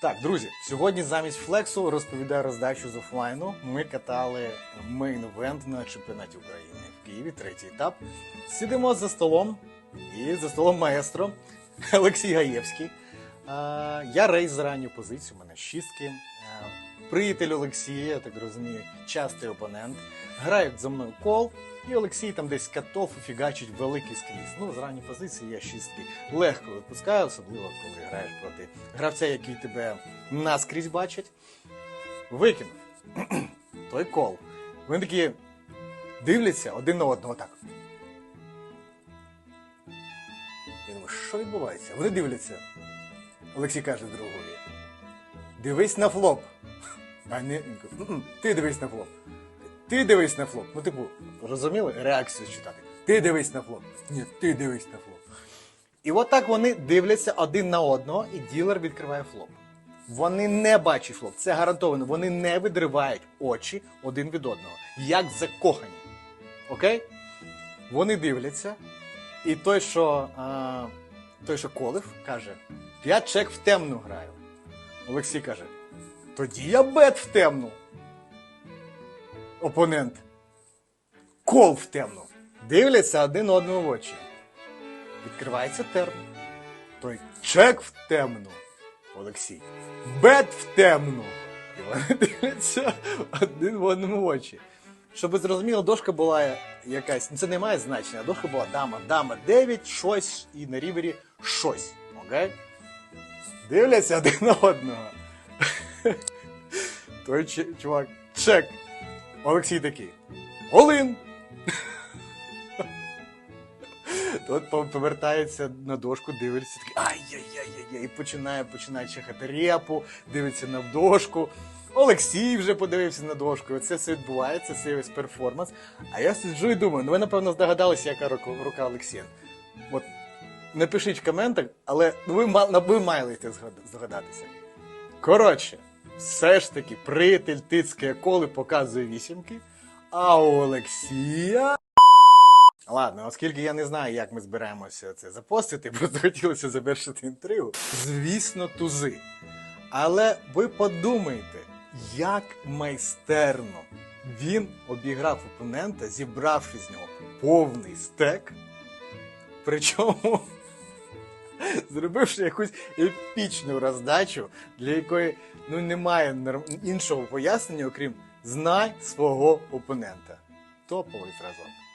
Так, друзі, сьогодні замість флексу розповідаю роздачу з офлайну. Ми катали мейн-івент на чемпіонаті України в Києві, третій етап. Сидимо за столом, і за столом маестро Олексій Гаєвський. Я рейс за ранню позицію, у мене шістки. Приятель Олексія, я так розумію, частий опонент. Грають за мною кол, і Олексій там десь катов і фігачить великий скрізь. Ну, з ранньої позиції я шістки легко випускаю, особливо коли граєш проти гравця, який тебе наскрізь бачить. Викинув той кол. Вони такі дивляться один на одного так. Я думаю, що відбувається? Вони дивляться. Олексій каже другові. Дивись на флоп. А не, він каже, «М-м, ти дивись на флоп. Ти дивись на флоп. Ну, типу, розуміли? Реакцію читати. Ти дивись на флоп. Ні, ти дивись на флоп. І от так вони дивляться один на одного, і ділер відкриває флоп. Вони не бачать флоп. Це гарантовано. Вони не відривають очі один від одного. Як закохані. Окей? Вони дивляться, і той, що, а, той, що колив, каже: Я чек в темну граю. Олексій каже: Тоді я бет в темну. Опонент. Кол в темну. Дивляться один одному в очі. Відкривається терн. Той чек в темну. Олексій. Бет в темну. І вони дивляться один в одному в очі. Щоб ви зрозуміли, дошка була якась. ну, Це не має значення. Дошка була дама, дама 9, щось і на рівері щось. Окей? Дивляться один на одного. Той чувак. Чек. Олексій такий. Олин. Тот повертається на дошку, дивиться такий ай-яй-яй-яй-яй, і починає, починає чехати репу, дивиться на дошку. Олексій вже подивився на дошку. Оце все відбувається, це весь перформанс. А я сиджу і думаю, ну ви напевно здогадалися, яка рука Олексія. От напишіть в коментах, але ви, ви маєте згад- здогадатися. Коротше, все ж таки, приятель тицькає коли показує вісімки, а у Олексія. Ладно, оскільки я не знаю, як ми збираємося це запостити, просто хотілося завершити інтригу. Звісно, тузи. Але ви подумайте, як майстерно він обіграв опонента, зібравши з нього повний стек. Причому зробивши якусь епічну роздачу, для якої ну, немає іншого пояснення, окрім знай свого опонента. Топовий зразок.